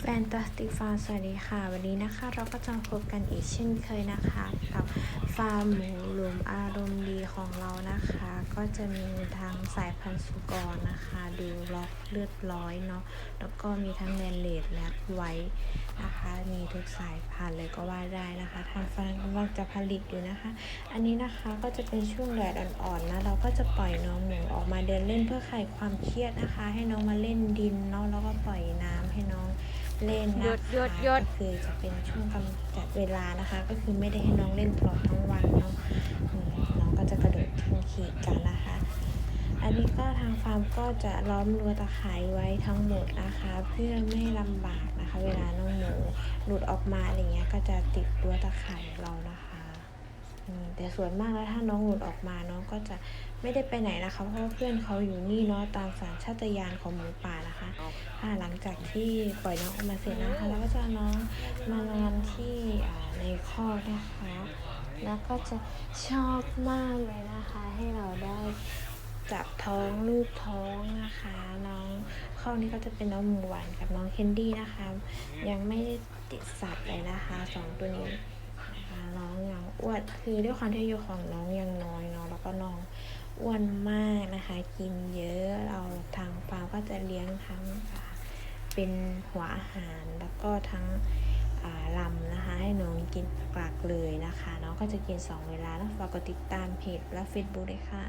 แฟนตาสติฟาร์มสวัสดีค่ะ วันนี้นะคะ เราก็จะพบกันอีกเช่นเคยนะคะกับฟาร์มหมูหลุมอารมณ์ดีของเรานะคะ ก็จะมีทั้งสายพันธุ์สุกรนะคะ ดูล็อกเลือดร้อยเนาะแล้วก็มีทั้งแลนเลดและไว้นะคะ มีทุกสายพันธุ์เลยก็ว่าได้นะคะทางฟาร์มกำลังจะผลิตอยู่นะคะ อันนี้นะคะก็จะเป็นช่วงแดดอ่อนๆนะเราก็จะปล่อยน้องหมูออกมาเดินเล่นเพื่อคลายความเครียดนะคะ ให้น้องมาเล่นดินเนาะแล้วก็ปล่อยน้ำให้น้อง เล่นนะคะหยุดหยุดหยุด ก็คือจะเป็นช่วงกำจัดเวลานะคะ ก็คือไม่ได้ให้น้องเล่นตลอดทั้งวันเนาะอืมน้องก็จะกระโดดขึ้นขี่กันนะคะ อันนี้ก็ทางฟาร์มก็จะล้อมรั้วตะข่ายไว้ทั้งหมดนะคะ เพื่อไม่ให้ลำบากนะคะ เวลาน้องหมูหลุดออกมาอะไรเงี้ยก็จะติดรั้วตะข่ายเรานะคะอืมแต่ส่วนมากแล้วถ้าน้องหลุดออกมาน้องก็จะไม่ได้ไปไหนนะคะ เพราะว่าเพื่อนเขาอยู่นี่เนาะตามสัญชาตญาณของหมูป่านะคะอ่า หลังจากที่ปล่อยน้องออกมาเสร็จนะคะแล้วก็จะน้องมานอนที่ในคอกนะคะ แล้วก็จะชอบมากเลยนะคะ ให้เราได้จับท้องลูกท้องนะคะ น้องข้อนี้ก็จะเป็นน้องหมูหวานกับน้องเคนดี้นะคะ ยังไม่ติดสัตว์เลยนะคะสองตัวนี้นะคะน้องยังอ้วนคือด้วยความที่อายุของน้องยังน้อยเนาะแล้วก็น้องอ้วนมากนะคะ กินเยอะเราทาง ก็จะเลี้ยงทั้งเป็นหัวอาหารแล้วก็ทั้งลำนะคะ ให้น้องกินหลักๆเลยนะคะ น้องก็จะกิน 2 เวลาแล้วฝากกดติดตามเพจและ Facebook ด้วยค่ะ